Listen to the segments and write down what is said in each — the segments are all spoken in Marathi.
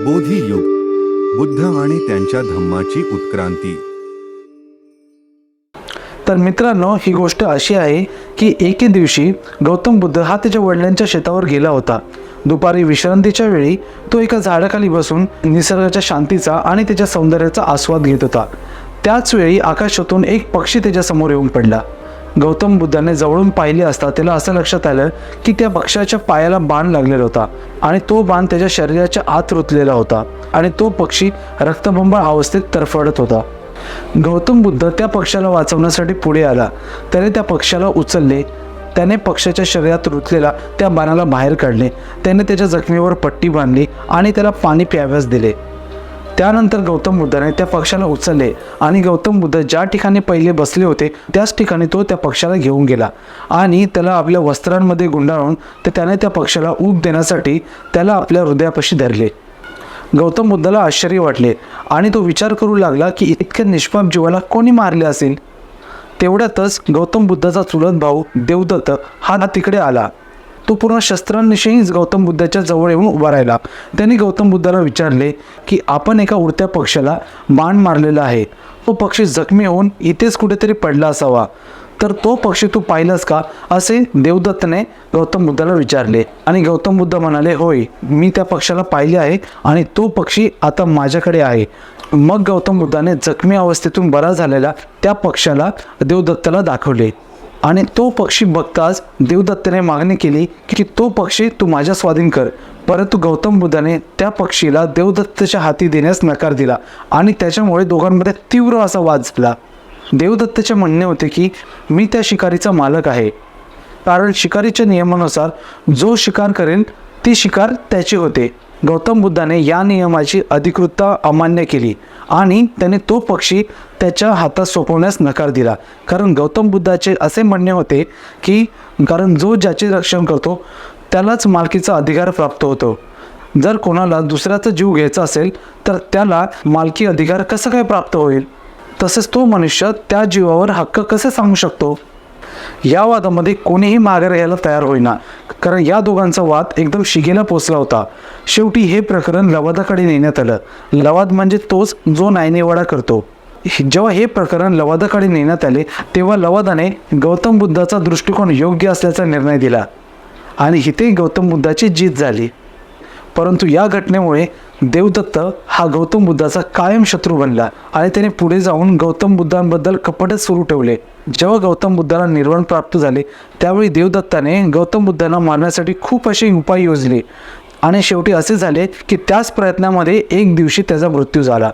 आधी युग बुद्ध आणि त्यांच्या धम्माची उत्क्रांती. तर मित्रांनो ही गोष्ट अशी आहे की एके दिवशी गौतम बुद्ध हा त्याच्या वडिलांच्या शेतावर गेला होता. दुपारी विश्रांतीच्या वेळी तो एका झाडाखाली बसून निसर्गाच्या शांतीचा आणि त्याच्या सौंदर्याचा आस्वाद घेत होता. त्याच वेळी आकाशातून एक पक्षी त्याच्यासमोर येऊन पडला. गौतम बुद्धाने जवळून पाहिले असता त्याला असं लक्षात आलं की त्या पक्षाच्या पायाला बाण लागलेला होता आणि तो बाण त्याच्या शरीराच्या आत रुतलेला होता आणि तो पक्षी रक्तबंबाळ अवस्थेत तरफडत होता. गौतम बुद्ध त्या पक्षाला वाचवण्यासाठी पुढे आला. त्याने त्या पक्षाला उचलले. त्याने पक्षाच्या शरीरात रुतलेला त्या बाणाला बाहेर काढले. त्याने त्याच्या जखमीवर पट्टी बांधली आणि त्याला पाणी प्याव्यास दिले. त्यानंतर गौतम बुद्धाने त्या पक्षाला उचलले आणि गौतम बुद्ध ज्या ठिकाणी पहिले बसले होते त्याच ठिकाणी तो त्या पक्षाला घेऊन गेला. आणि त्याला आपल्या वस्त्रांमध्ये गुंडाळून तर त्याने त्या पक्षाला ऊब देण्यासाठी त्याला आपल्या हृदयापाशी धरले. गौतम बुद्धाला आश्चर्य वाटले आणि तो विचार करू लागला की इतक्या निष्पाप जीवाला कोणी मारले असेल? तेवढ्यातच गौतम बुद्धाचा चुलत भाऊ देवदत्त हा तिकडे आला. तो पूर्ण शस्त्रांनिशी गौतम बुद्धाच्या जवळ येऊन उभा राहिला. त्यांनी गौतम बुद्धाला विचारले की आपण एका उडत्या पक्षाला बाण मारलेला आहे. तो पक्षी जखमी होऊन इथेच कुठेतरी पडला असावा. तर तो पक्षी तू पाहिलास का? असे देवदत्तने गौतम बुद्धाला विचारले. आणि गौतम बुद्ध म्हणाले होय मी त्या पक्षाला पाहिले आहे आणि तो पक्षी आता माझ्याकडे आहे. मग गौतम बुद्धाने जखमी अवस्थेतून बरा झालेला त्या पक्षाला देवदत्ताला दाखवले. आणि तो पक्षी बघताच देवदत्ताने मागणी केली की तो पक्षी तू माझ्या स्वाधीन कर. परंतु गौतम बुद्धाने त्या पक्षीला देवदत्ताच्या हाती देण्यास नकार दिला आणि त्याच्यामुळे दोघांमध्ये तीव्र असा वाद झाला. देवदत्ताचे म्हणणे होते की मी त्या शिकारीचा मालक आहे. कारण शिकारीच्या नियमानुसार जो शिकार करेल ती शिकार त्याची होते. गौतम बुद्धाने या नियमाची अधिकृतता अमान्य केली आणि त्याने तो पक्षी त्याच्या हातात सोपवण्यास नकार दिला. कारण गौतम बुद्धाचे असे म्हणणे होते की कारण जो ज्याचे रक्षण करतो त्यालाच मालकीचा अधिकार प्राप्त होतो. जर कोणाला दुसऱ्याचा जीव घ्यायचा असेल तर त्याला मालकी अधिकार कसं काय प्राप्त होईल? तसेच तो मनुष्य त्या जीवावर हक्क कसे सांगू शकतो? या वादामध्ये कोणीही मागे राहायला तयार होईना. कारण या दोघांचा वाद एकदम शिगेला पोचला होता. शेवटी हे प्रकरण लवादाकडे नेण्यात आलं. लवाद म्हणजे तोच जो नायनेवाडा करतो. जेव्हा हे प्रकरण लवादाकडे नेण्यात आले तेव्हा लवादाने गौतम बुद्धाचा दृष्टिकोन योग्य असल्याचा निर्णय दिला. आणि इथे गौतम बुद्धाची जीत झाली. परंतु या घटनेमुळे देवदत्त हा गौतम बुद्धाचा कायम शत्रू बनला आणि त्याने पुढे जाऊन गौतम बुद्धांबद्दल कपटच सुरू ठेवले. जेव्हा गौतम बुद्धाला निर्वाण प्राप्त झाले त्यावेळी देवदत्ताने गौतम बुद्धांना मारण्यासाठी खूप असे उपाय योजले आणि शेवटी असे झाले की त्याच प्रयत्नामध्ये एक दिवशी त्याचा मृत्यू झाला.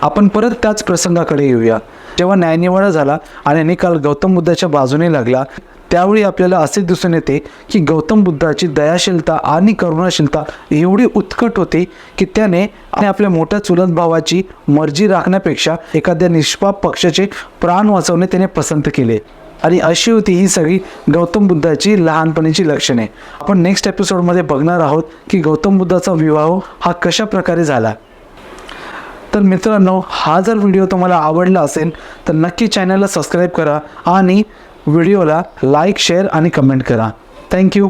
आपण परत त्याच प्रसंगाकडे येऊया. जेव्हा न्यायनिवाडा झाला आणि निकाल गौतम बुद्धाच्या बाजूने लागला त्यावेळी आपल्याला असे दिसून येते की गौतम बुद्धाची दयाशीलता आणि करुणाशीलता एवढी उत्कट होती की त्याने आणि आपल्या मोठ्या चुलत भावाची मर्जी राखण्यापेक्षा एखाद्या निष्पाप पक्षाचे प्राण वाचवणे त्याने पसंत केले. आणि अशी होती ही सगळी गौतम बुद्धाची लहानपणीची लक्षणे. आपण नेक्स्ट एपिसोडमध्ये बघणार आहोत की गौतम बुद्धाचा विवाह हा कशा प्रकारे झाला. तर मित्रांनो हा जर व्हिडिओ तुम्हाला आवडला असेल तर नक्की चॅनलला सबस्क्राईब करा आणि व्हिडिओला लाईक शेअर आणि कमेंट करा. Thank you